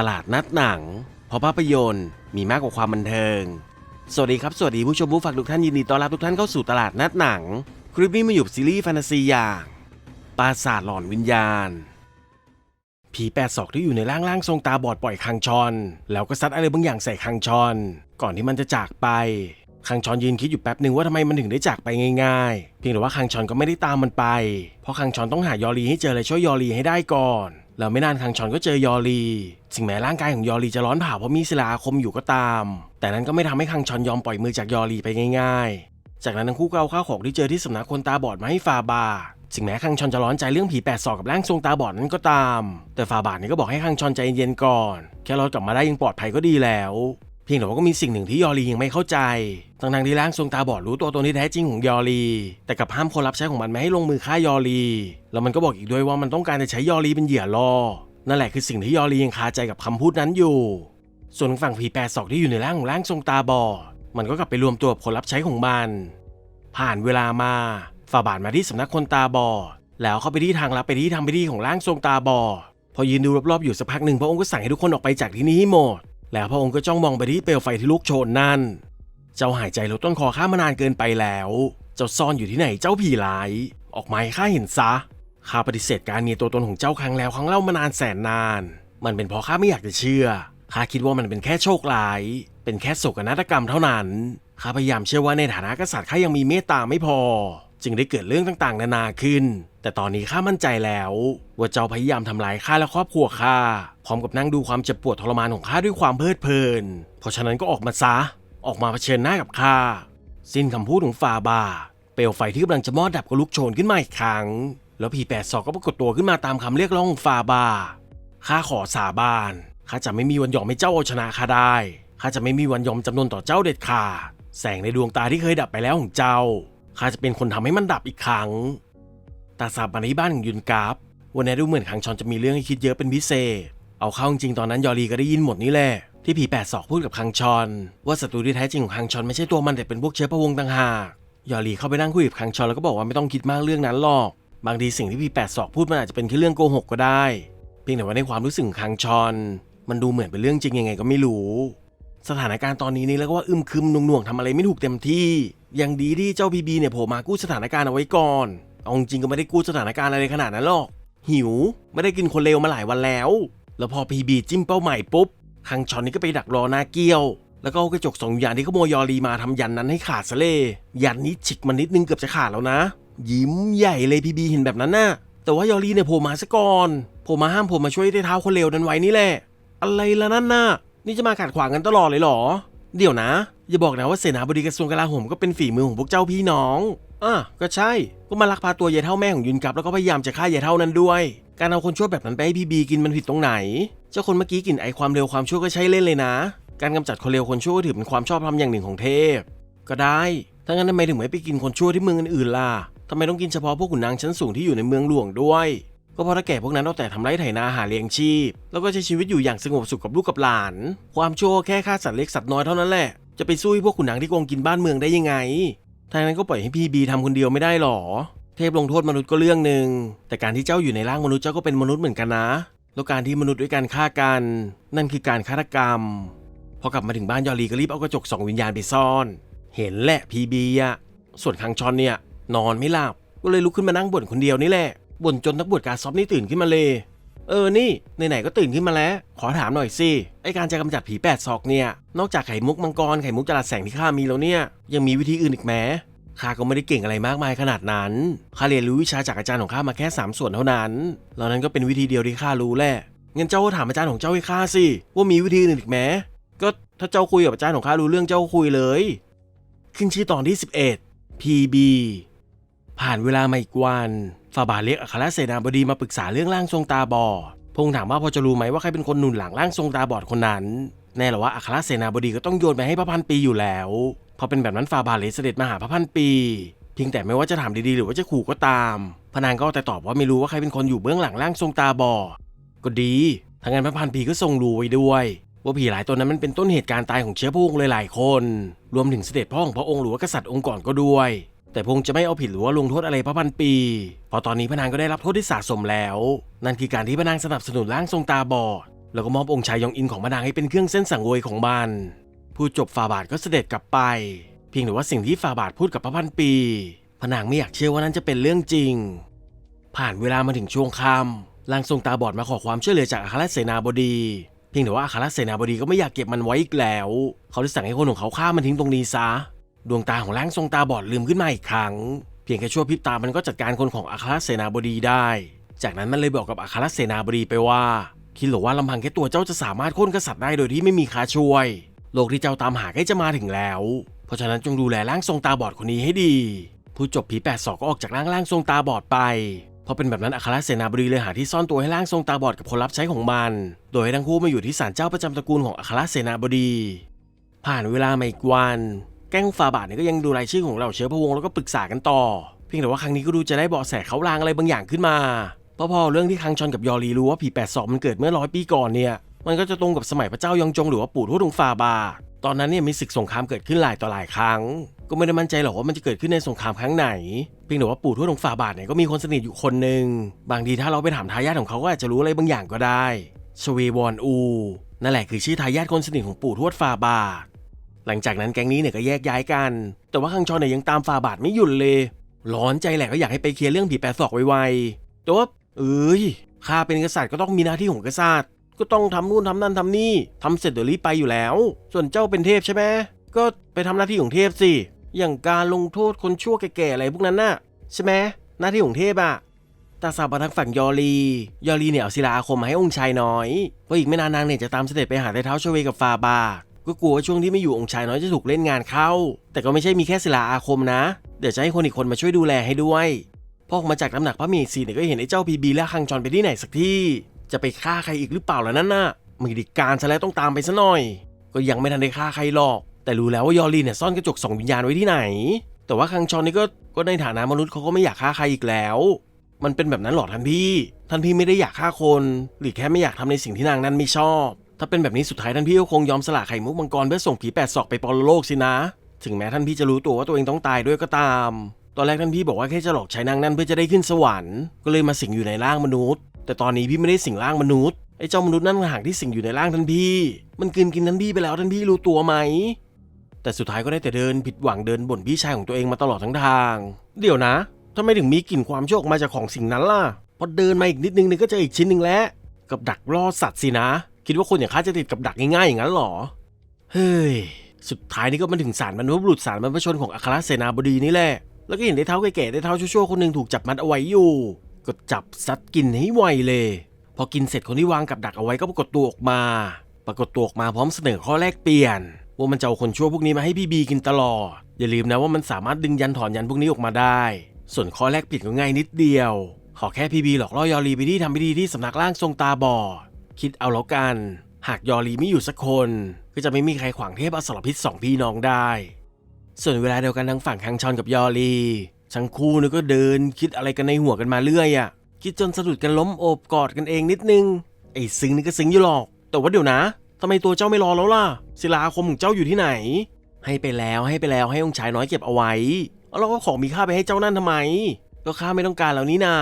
ตลาดนัดหนัง เพราะภาพยนตร์มีมากกว่าความบันเทิง สวัสดีครับ สวัสดีผู้ชมผู้ฟังทุกท่านยินดีต้อนรับทุกท่านเข้าสู่ตลาดนัดหนัง คลิปนี้มาอยู่กับซีรีส์แฟนตาซีอย่างปราสาทหลอนวิญญาณ ผีแปดศอกที่อยู่ในร่างร่างทรงตาบอดปล่อยคังชอน แล้วก็ซัดอะไรบางอย่างใส่คังชอน ก่อนที่มันจะจากไปคังชอนยืนคิดอยู่แป๊บหนึ่งว่าทำไมมันถึงได้จากไปง่ายๆ เพียงแต่ว่าคังชอนก็ไม่ได้ตามมันไป เพราะคังชอนต้องหายอรีให้เจอและช่วยยอรีให้ได้ก่อน แล้วไม่นานคังชอนก็เจอยอรีถึงแม้ร่างกายของยอรีจะร้อนเผาเพราะมีศิลาคมอยู่ก็ตาม แต่นั้นก็ไม่ทำให้คังชอนยอมปล่อยมือจากยอรีไปง่าย ๆ จากนั้นทั้งคู่ก็เอาข้าวของที่เจอที่สำนักคนตาบอดมาให้ฟาบาถึงแม้คังชอนจะร้อนใจเรื่องผีแปดศอกกับร่างทรงตาบอดนั้นก็ตาม แต่ฟาบาทเนี่ยก็บอกให้คังชอนใจเย็นก่อน แค่รอดกลับมาได้ยังปลอดภัยก็ดีแล้ว เพียงแต่ว่าก็มีสิ่งหนึ่งที่ยอรียังไม่เข้าใจทั้งๆที่ร่างทรงตาบอดรู้ตัวตนที่แท้จริงของยอรี แต่กลับห้ามคนรับใช้ของมันไม่ให้ลงมือฆ่ายอรี แล้วมันก็บอกอีกด้วยว่ามันต้องการจะใช้ยอรีเป็นเหยื่อล่อ นั่นแหละคือสิ่งที่ยอรียังคาใจกับคำพูดนั้นอยู่ ส่วนฝั่งผีแปดศอกที่อยู่ในร่างของร่างทรงตาบอด มันก็กลับไปรวมตัวกับคนรับใช้ของมัน ผ่านเวลามาฝ่าบาทมาที่สำนักคนตาบอด แล้วเข้าไปที่ทางลับไปที่ทำพิธีของร่างทรงตาบอด พอยืนดูรอบๆอยู่สักพักหนึ่งพระองค์ก็สั่งให้ทุกคนออกไปจากที่นี้ให้หมด แล้วพระองค์ก็จ้องมองไปที่เปลวไฟที่ลุกโชนนั่น เจ้าหายใจลดต้นคอข้ามานานเกินไปแล้ว เจ้าซ่อนอยู่ที่ไหนเจ้าผีร้าย ออกมาให้ข้าเห็นซะ ข้าปฏิเสธการมีตัวตนของเจ้าครั้งแล้วครั้งเล่ามานานแสนนาน มันเป็นเพราะข้าไม่อยากจะเชื่อ ข้าคิดว่ามันเป็นแค่โชคร้าย เป็นแค่โศกนาฏกรรมเท่านั้น ข้าพยายามเชื่อว่าในฐานะกษัตริย์ข้ายังมีเมตตาไม่พอ จึงได้เกิดเรื่องต่างๆ นานาขึ้น แต่ตอนนี้ข้ามั่นใจแล้ว ว่าเจ้าพยายามทำลายข้าและครอบครัวข้าพร้อมกับนั่งดูความเจ็บปวดทรมานของข้าด้วยความเพลิดเพลิน เพราะฉะนั้นก็ออกมาซะ ออกมาเผชิญหน้ากับข้าสิ้นคำพูดของฟาบา เปลวไฟที่กำลังจะมอดดับก็ลุกโชนขึ้นมาอีกครั้ง แล้วผีแปดศอกก็ปรากฏตัวขึ้นมาตามคำเรียกร้องของฟาบาข้าขอสาบานข้าจะไม่มีวันยอมให้เจ้าเอาชนะข้าได้ข้าจะไม่มีวันยอมจำนนต่อเจ้าเด็ดขาดแสงในดวงตาที่เคยดับไปแล้วของเจ้า ข้าจะเป็นคนทำให้มันดับอีกครั้ง ตาสาบมาที่บ้านของยุนกราฟ วันนี้ดูเหมือนคังชอนจะมีเรื่องให้คิดเยอะเป็นพิเศษ เอาเข้าจริงตอนนั้นยอรีก็ได้ยินหมดนี่แหละ ที่ผีแปดศอกพูดกับคังชอน ว่าศัตรูที่แท้จริงของคังชอนไม่ใช่ตัวมันแต่เป็นพวกเชื้อพระวงต่างหากยอรีเข้าไปนั่งคุยกับคังชอนแล้วก็บอกว่าไม่ต้องคิดมากเรื่องนั้นหรอก บางทีสิ่งที่ผีแปดศอกพูดมันอาจจะเป็นแค่เรื่องโกหกก็ได้ เพียงแต่ว่าในความรู้สึกคังชอน มันดูเหมือนเป็นเรื่องจริงยังไงก็ไม่รู้ สถานการณ์ตอนนี้นี่แล้วก็ว่าอึมครึมหน่วงๆทำอะไรไม่ถูกเต็มที่ ยังดีที่เจ้าบีบีเนี่ยโผล่มากู้สถานการณ์เอาไว้ก่อนเอาจริงก็ไม่ได้กู้สถานการณ์อะไรขนาดนั้นหรอก หิว ไม่ได้กินคนเลวมาหลายวันแล้ว แล้วพอพีบีจิ้มเป้าใหม่ปุ๊บคังชอนนี่ก็ไปดักรอหน้าเกี้ยว แล้วก็เอากระจกสองอย่างที่ขโมยยอรีมาทำยันนั้นให้ขาดซะเลยยันนี้ฉิกมันนิดนึงเกือบจะขาดแล้วนะ ยิ้มใหญ่เลยพีบีเห็นแบบนั้นน่ะ แต่ว่ายอรีเนี่ยโผล่มาซะก่อนโผล่มาห้ามผมมาช่วยได้เท้าคนเลวนั้นไว้นี่แหละ อะไรละนั่นน่ะ นี่จะมาขัดขวางกันตลอดเลยเหรอ เดี๋ยวนะ อย่าบอกนะว่าเสนาบดีกระทรวงกลาโหมก็เป็นฝีมือของพวกเจ้าพี่น้องอะก็ใช่ ก็มาลักพาตัวยายเท่าแม่ของยุนกับแล้วก็พยายามจะฆ่ายายเท่านั้นด้วย การเอาคนชั่วแบบนั้นไปให้พี่บีกินมันผิดตรงไหน เจ้าคนเมื่อกี้กลิ่นไอความเร็วความชั่วก็ใช่เล่นเลยนะ การกำจัดคนเลวคนชั่วก็ถือเป็นความชอบธรรมอย่างหนึ่งของเทพ ก็ได้ถ้างั้นทำไมถึงไม่ไปกินคนชั่วที่เมืองอื่นๆล่ะทำไมต้องกินเฉพาะพวกขุนนางชั้นสูงที่อยู่ในเมืองหลวงด้วย ก็เพราะถ้าแก่พวกนั้นเอาแต่ทำไร่ไถนาหาเลี้ยงชีพ แล้วก็ใช้ชีวิตอยู่อย่างสงบสุขกับลูกกับหลาน ความชั่วแค่ฆ่าสัตว์เล็กสัตว์น้อยเท่านั้นแหละ จะไปสู้ให้พวกขุนนางที่โกงกินบ้านเมืองได้ยังไง ทางนั้นก็ปล่อยให้พี่บีทำคนเดียวไม่ได้หรอ เทพลงโทษมนุษย์ก็เรื่องหนึ่ง แต่การที่เจ้าอยู่ในร่างมนุษย์เจ้าก็เป็นมนุษย์เหมือนกันนะ แล้วการที่มนุษย์ด้วยการฆ่ากัน นั่นคือการฆาตกรรม พอกลับมาถึงบ้านยอรีก็รีบเอากระจกสองวิญญาณไปซ่อน เห็นแหละพีบีอะส่วนคังชอนเนี่ยนอนไม่หลับ ก็เลยลุกขึ้นมานั่งบ่นคนเดียวนี่แหละ บ่นจนนักบวชการซอฟนี่ตื่นขึ้นมาเลย เออนี่ไหนๆก็ตื่นขึ้นมาแล้ว ขอถามหน่อยสิไอการจะกำจัดผีแปดศอกเนี่ยนอกจากไข่มุกมังกรไข่มุกจรัสแสงที่ข้ามีแล้วเนี่ยยังมีวิธีอื่นอีกไหมข้าก็ไม่ได้เก่งอะไรมากมายขนาดนั้น ข้าเรียนรู้วิชาจากอาจารย์ของข้ามาแค่ 3 ส่วนเท่านั้น แล้วนั้นก็เป็นวิธีเดียวที่ข้ารู้แหละ งั้นเจ้าก็ถามอาจารย์ของเจ้าให้ข้าสิ ว่ามีวิธีอื่นอีกไหมก็ถ้าเจ้าคุยกับอาจารย์ของข้ารู้เรื่องเจ้าก็คุยเลย ขึ้นชื่อตอนที่ 11 PB ผ่านเวลามาอีกวัน ฟาบาเรียกอัครเสนาบดีมาปรึกษาเรื่องร่างทรงตาบอดพงถามว่าพอจะรู้ไหมว่าใครเป็นคนหนุนหลังร่างทรงตาบอดคนนั้น แน่หรอว่าอัครเสนาบดีก็ต้องโยนไปให้พระพันปีอยู่แล้วพอเป็นแบบนั้นฟาบาเลยเสด็จมาหาพระพันปีเพียงแต่ไม่ว่าจะถามดีๆ หรือว่าจะขู่ก็ตาม พนางก็แต่ตอบว่าไม่รู้ว่าใครเป็นคนอยู่เบื้องหลังร่างทรงตาบอดก็ดีทางนั้นพระพันปีก็ทรงรู้ไว้ด้วย ว่าผีหลายตัวนั้นมันเป็นต้นเหตุการณ์ตายของเชื้อพระวงศ์หลายๆคน รวมถึงเสด็จพ่อของพระองค์หรือว่ากษัตริย์องค์ก่อนก็ด้วย แต่พงค์จะไม่เอาผิดหรือว่าลงโทษอะไรพระพันปีเพอตอนนี้พระนางก็ได้รับโทษที่สะสมแล้ว นั่นคือการที่พระนางสนับสนุนร่างทรงตาบอด แล้วก็มอบองค์ชายยองอินของมานางให้เป็นเครื่องเส้นสังเวยของมันพูดจบฟาบาทก็เสด็จกลับไป เพียงแต่ว่าสิ่งที่ฟาบาทพูดกับพระพันปีพระนางไม่อยากเชื่อว่านั่นจะเป็นเรื่องจริง ผ่านเวลามาถึงช่วงค่ำร่างทรงตาบอดมาขอความช่วยเหลือจากอัครเสนาบดีเพียงแต่ว่าอัครเสนาบดีก็ไม่อยากเก็บมันไว้อีกแล้ว เขาได้สั่งให้คนของเขาฆ่ามันทิ้งตรงนี้ซะ ดวงตาของร่างทรงตาบอดลืมขึ้นมาอีกครั้ง เพียงแค่ชั่วพริบตามันก็จัดการคนของอัครเสนาบดีได้ จากนั้นมันเลยบอกกับอัครเสนาบดีไปว่า คิดหรือว่าลำพังแค่ตัวเจ้าจะสามารถโค่นกษัตริย์ได้โดยที่ไม่มีค้าช่วย โลกที่เจ้าตามหาใกล้จะมาถึงแล้ว เพราะฉะนั้นจงดูแลร่างทรงตาบอดคนนี้ให้ดี ผู้จบผีแปดศอกก็ออกจากร่างร่างทรงตาบอดไปเพราะเป็นแบบนั้นอัครเสนาบดีเลยหาที่ซ่อนตัวให้ร่างทรงตาบอดกับคนรับใช้ของมัน โดยให้ทั้งคู่มาอยู่ที่ศาลเจ้าประจำตระกูลของอัครเสนาบดี ผ่านเวลามาอีกวัน แก๊งฟาบาทเนี่ยก็ยังดูรายชื่อของเหล่าเชื้อพระวงศ์แล้วก็ปรึกษากันต่อ เพียงแต่ว่าครั้งนี้ก็ดูจะได้เบาะแสเขาลางอะไรบางอย่างขึ้นมาเพราะพอเรื่องที่คังชอนกับยอรีรู้ว่าผีแปดศอกมันเกิดเมื่อร้อยปีก่อนเนี่ย มันก็จะตรงกับสมัยพระเจ้ายองจงหรือว่าปู่ทวดองฟาบาทตอนนั้นเนี่ยมีศึกสงครามเกิดขึ้นหลายต่อหลายครั้ง ก็ไม่ได้มั่นใจหรอกว่ามันจะเกิดขึ้นในสงครามครั้งไหน เพียงแต่ว่าปู่ทวดองฟาบาทเนี่ยก็มีคนสนิทอยู่คนหนึ่ง บางทีถ้าเราไปถามทายาทของเขาก็อาจจะรู้อะไรบางอย่างก็ได้ ชเววอนอู นั่นแหละคือชื่อทายาทคนสนิทของปู่ทวดฟาบาท หลังจากนั้นแก๊งนี้เนี่ยก็แยกย้ายกัน แต่ว่าคังชอนเนี่ยยังตามฟาบาทไม่หยุดเลย ร้อนใจแหละก็อยากให้ไปเคลียร์เรื่องผีแปดศอกไวๆแต่ว่าเอ้ยข้าเป็นกษัตริย์ก็ต้องมีหน้าที่ของกษัตริย์ ก็ต้องทำนู่นทำนั่นทำนี่ทำเสร็จเดี๋ยวรีบไปอยู่แล้ว ส่วนเจ้าเป็นเทพใช่ไหมก็ไปทำหน้าที่ของเทพสิ อย่างการลงโทษคนชั่วแก่ๆอะไรพวกนั้นน่ะใช่ไหมหน้าที่ของเทพอะตาสาวมาทางฝั่งยอรี ยอรีเนี่ยเอาศิลาอาคมมาให้องค์ชายน้อยเพราะอีกไม่นานนางเนี่ยจะตามเสด็จไปหาไต้เท้าชเวกับฟาบา ก็กลัวว่าช่วงที่ไม่อยู่องค์ชายน้อยจะถูกเล่นงานเข้า แต่ก็ไม่ใช่มีแค่ศิลาอาคมนะ เดี๋ยวจะให้คนอีกคนมาช่วยดูแลให้ด้วยพอออกมาจากน้ำหนักพระเมสีเนี่ยก็เห็นไอ้เจ้าพีบีและคังจรไปที่ไหนสักที่ จะไปฆ่าใครอีกหรือเปล่าล่ะนั่นน่ะมีดิการซะแล้วต้องตามไปซะหน่อย ก็ยังไม่ทันได้ฆ่าใครหรอก แต่รู้แล้วว่ายอรีเนี่ยซ่อนกระจกสองวิญญาณไว้ที่ไหน แต่ว่าคังชอนนี่ก็ก็ในฐานะมนุษย์เขาก็ไม่อยากฆ่าใครอีกแล้ว มันเป็นแบบนั้นหรอท่านพี่ ท่านพี่ไม่ได้อยากฆ่าคน หรือแค่ไม่อยากทำในสิ่งที่นางนั้นไม่ชอบ ถ้าเป็นแบบนี้สุดท้ายท่านพี่ก็คงยอมสละไข่มุกมังกรเพื่อส่งผีแปดศอกไปปรโลกสินะ ถึงแม้ท่านพี่จะรู้ตัวว่าตัวเองต้องตายด้วยก็ตาม ตอนแรกท่านพี่บอกว่าแค่จะหลอกใช้นางนั้นเพื่อจะได้ขึ้นสวรรค์ ก็เลยมาสิงอยู่ในร่างมนุษย์ แต่ตอนนี้พี่ไม่ได้สิงร่างมนุษย์ไอ้เจ้ามนุษย์นั่นต่างหากที่สิงอยู่ในร่างท่านพี่ มันกลืนกินท่านพี่ไปแล้วท่านพี่รู้ตัวไหม แต่สุดท้ายก็ได้แต่เดินผิดหวังเดินบ่นพี่ชายของตัวเองมาตลอดทั้งทาง เดี๋ยวนะทำไมถึงมีกลิ่นความโชั่วออกมาจากของสิ่งนั้นล่ะ พอเดินมาอีกนิดนึงนี่ยก็เจออีกชิ้นหนึ่งแล้ว กับดักล่อสัตว์สินะ คิดว่าคนอย่างข้าจะติดกับดักง่ายๆอย่างนั้นหรอ เฮ้ย สุดท้ายนี่ก็มาถึงสารบรรพบุรุษสารบรรพชนของอัครเสนาบดีนี่แหละ แล้วก็เห็นได้เท้าแก่ๆได้เท้าชั่วๆคนหนึ่งถูกจับมัดเอาไว้อยู่ ก็จับซัดกินให้ไวเลย พอกินเสร็จคนที่วางกับดักเอาไว้ก็ปรากฏตัวออกมา ปรากฏตัวออกมาพร้อมเสนอข้อแลกเปลี่ยนว่ามันจะเอาคนชั่วพวกนี้มาให้พี่บีกินตลอด อย่าลืมนะว่ามันสามารถดึงยันถอนยันพวกนี้ออกมาได้ ส่วนข้อแลกเปลี่ยนก็ง่ายนิดเดียว ขอแค่พี่บีหลอกล่อยอรีไปที่ทำพิธีที่สำนักร่างทรงตาบอด คิดเอาแล้วกัน หากยอรีไม่อยู่สักคน ก็จะไม่มีใครขวางเทพอสรพิษสองพี่น้องได้ ส่วนเวลาเดียวกันทางฝั่งคังชอนกับยอรีทั้งคู่นี่ก็เดินคิดอะไรกันในหัวกันมาเรื่อยอะ่ะ คิดจนสะดุดกันล้มโอบกอดกันเองนิดนึง ไอ้ซึ้งนี่ก็ซึ้งอยู่หรอก แต่ว่าเดี๋ยวนะทำไมตัวเจ้าไม่รอแล้วล่ะ ศิลาคมของเจ้าอยู่ที่ไหน ให้ไปแล้วให้ไปแล้วให้องค์ชายน้อยเก็บเอาไว้แล้วก็ของมีค่าไปให้เจ้านั่นทำไม ก็ข้าไม่ต้องการแล้วนี่นา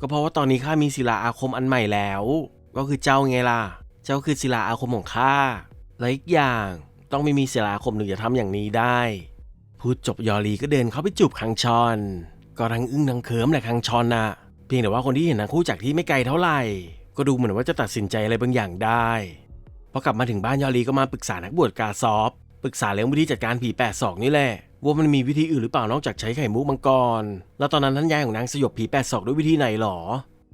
ก็เพราะว่าตอนนี้ข้ามีศิลาอาคมอันใหม่แล้ว ก็คือเจ้าไงล่ะ เจ้าคือศิลาอาคมของข้า และอีกอย่างต้องไม่มีศิลาอาคมถึงจะทำอย่างนี้ได้ พูดจบยอรีก็เดินเข้าไปจูบคังชอน ก็ทั้งอึ้งทั้งเขิมแหละคังชอนน่ะเพียงแต่ว่าคนที่เห็นทั้งคู่จากที่ไม่ไกลเท่าไหร่ ก็ดูเหมือนว่าจะตัดสินใจอะไรบางอย่างได้พอกลับมาถึงบ้านยอรีก็มาปรึกษานักบวชกาซอฟปรึกษาเรื่องวิธีจัดการผีแปดศอกนี่แหละว่ามันมีวิธีอื่นหรือเปล่านอกจากใช้ไข่มุกมังกร แล้วตอนนั้นท่านยายของนางสยบผีแปดศอกด้วยวิธีไหนหรอ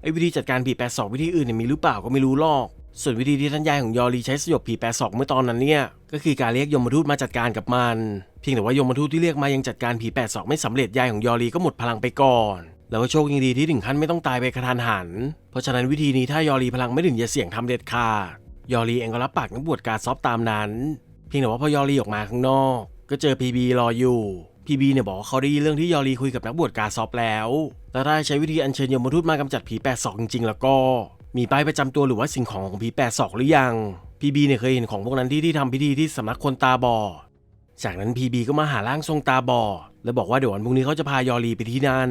ไอ้วิธีจัดการผีแปดศอกวิธีอื่นเนี่ยมีหรือเปล่าก็ไม่รู้หรอก ส่วนวิธีที่ท่านยายของยอรีใช้สยบผีแปดศอกเมื่อตอนนั้นเนี่ย ก็คือการเรียกยมทูตมาจัดการกับมัน เพียงแต่ว่ายมทูตที่เรียกมายังจัดการผีแปดศอกไม่สำเร็จยายของยอรีก็หมดพลังไปก่อน แล้วก็โชคยังดีที่ถึงขั้นไม่ต้องตายไปกระทันหัน เพราะฉะนั้นวิธีนี้ถ้ายอรีพลังไม่ถึงอย่าเสี่ยงทำเด็ดขาดยอรีเองก็รับปากนักบวชการซอฟตามนั้น เพียงแต่ว่าพอยอรีออกมาข้างนอก ก็เจอพีบีรออยู่ พีบีเนี่ยบอกว่าเขาได้ยินเรื่องที่ยอรีคุยกับนักบวชกาซอฟแล้ว และถ้ใช้วิธีอัญเชิญยมทูตมากำจัดผีแปดศอกจริงๆ แล้วก็ มีป้ายประจำตัวหรือว่าสิ่งของของผีแปดศอกหรือยังพีบีเนี่ยเคยเห็นของพวกนั้นที่ที่ทำพิธีที่สำนักคนตาบอดจากนั้นพีบีก็มาหาร่างทรงตาบอดแล้วบอกว่าเดี๋ยววันพรุ่งนี้เขาจะพายอรีไปที่นั่น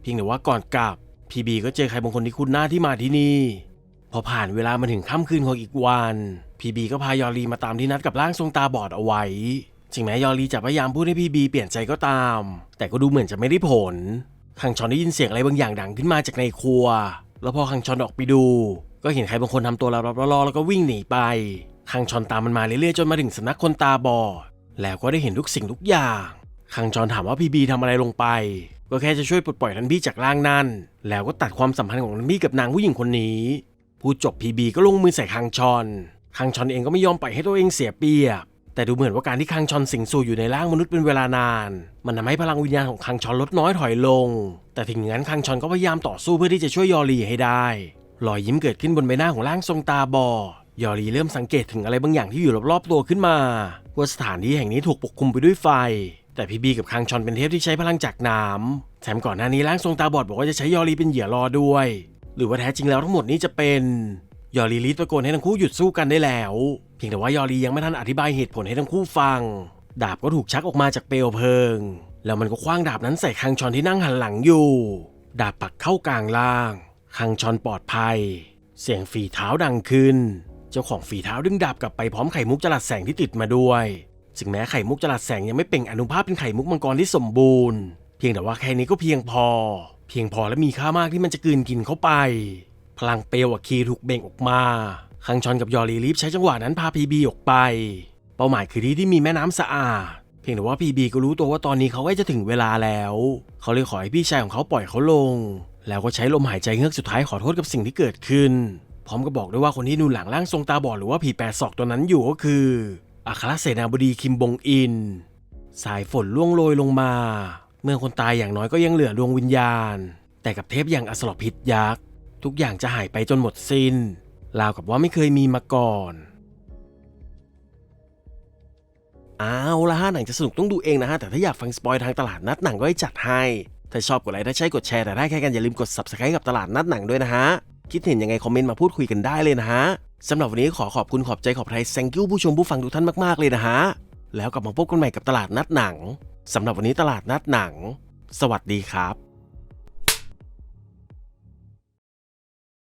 เพียงแต่ว่าก่อนกลับพีบีก็เจอใครบางคนที่คุ้นหน้าที่มาที่นี่พพอผ่านเวลามาถึงค่ำคืนของอีกวันพีบีก็พายอรีมาตามที่นัดกับร่างทรงตาบอดเอาไว้ ถึงแม้ยอรีจะพยายามพูดให้พีบีเปลี่ยนใจก็ตาม แต่ก็ดูเหมือนจะไม่ได้ผล คังชอนได้ยินเสียงอะไรบางอย่างดังขึ้นมาจากในครัว แล้วพอคังชอนออกไปดู ก็เห็นใครบางคนทำตัวลับๆล่อๆแล้วก็วิ่งหนีไป คังชอนตามมันมาเรื่อยๆจนมาถึงสำนักคนตาบอด แล้วก็ได้เห็นทุกสิ่งทุกอย่าง คังจอนถามว่าพีบีทำอะไรลงไป ก็แค่จะช่วยปลดปล่อยทันบี้จากร่างนั้น แล้วก็ตัดความสัมพันธ์ของทันบี้กับนางผู้หญิงคนนี้พูดจบพีบีก็ลงมือใส่คังชอน คังชอนเองก็ไม่ยอมปล่อยให้ตัวเองเสียเปรียบ แต่ดูเหมือนว่าการที่คังชอนสิงสู่อยู่ในร่างมนุษย์เป็นเวลานาน มันทำให้พลังวิญญาณของคังชอนลดน้อยถอยลง แต่ถึงอย่างนั้นคังชอนก็พยายามต่อสู้เพื่อที่จะช่วยยอรีให้ได้ รอยยิ้มเกิดขึ้นบนใบหน้าของร่างทรงตาบอดยอรีเริ่มสังเกตถึงอะไรบางอย่างที่อยู่รอบๆตัวขึ้นมา ว่าสถานที่แห่งนี้ถูกปกคลุมไปด้วยไฟ แต่พี่บีกับคังชอนเป็นเทพที่ใช้พลังจากน้ำแถมก่อนหน้านี้ร่างทรงตาบอดบอกว่าจะใช้ยอรีเป็นเหยื่อรอด้วย หรือว่าแท้จริงแล้วทั้งหมดนี้จะเป็น ยอรีรีตะโกนให้ทั้งคู่หยุดสู้กันได้แล้ว เพียงแต่ว่ายอรียังไม่ทันอธิบายเหตุผลให้ทั้งคู่ฟัง ดาบก็ถูกชักออกมาจากเปลวเพลิง แล้วมันก็คว้างดาบนั้นใส่คังชอนที่นั่งหันหลังอยู่ ดาบปักเข้ากลางล่าง คังชอนปลอดภัย เสียงฝีเท้าดังขึ้น เจ้าของฝีเท้าดึงดาบกลับไปพร้อมไข่มุกจลัดแสงที่ติดมาด้วยถึงแม้ไข่มุกจลัดแสงยังไม่เปล่งอนุภาพเป็นไข่มุกมังกรที่สมบูรณ์ เพียงแต่ว่าแค่นี้ก็เพียงพอ เพียงพอและมีค่ามากที่มันจะกลืนกินเข้าไป พลังเปลวอะคีถูกเบ่งออกมา คังชอนกับยอรีรีบใช้จังหวะนั้นพาพีบีออกไป เป้าหมายคือที่ที่มีแม่น้ำสะอาด เพียงแต่ว่าพีบีก็รู้ตัวว่าตอนนี้เขาใกล้จะถึงเวลาแล้ว เขาเลยขอให้พี่ชายของเขาปล่อยเขาลง แล้วก็ใช้ลมหายใจเงือกสุดท้ายขอโทษกับสิ่งที่เกิดขึ้น พร้อมกับบอกด้วยว่าคนที่ดูนหลังร่างทรงตาบอดหรือว่าผีแปดศอกตัวนั้นอยู่ก็คืออัครเสนาบดีคิมบงอิน สายฝนล่วงโรยลงมา เมื่อคนตายอย่างน้อยก็ยังเหลือดวงวิญญาณ แต่กับเทพอย่างอสรพิษยักษ์ ทุกอย่างจะหายไปจนหมดสิน้นราวกับว่าไม่เคยมีมาก่อนเอาละฮะหนังจะสนุกต้องดูเองนะฮะ แต่ถ้าอยากฟังสปอยทางตลาดนัดหนังก็ให้จัดให้ ถ้าชอบกดไลค์ถ้าใช่กดแชร์แต่ได้แค่กันอย่าลืมกด subscribe กับตลาดนัดหนังด้วยนะฮะ คิดเห็นยังไงคอมเมนต์มาพูดคุยกันได้เลยนะฮะสำหรับวันนี้ขอขอบคุณขอบใจขอบไทย thank you ผู้ชมผู้ฟังทุกท่านมากๆเลยนะฮะ แล้วกลับมาพบกันใหม่กับตลาดนัดหนังสำหรับวันนี้ตลาดนัดหนัง สวัสดีครับ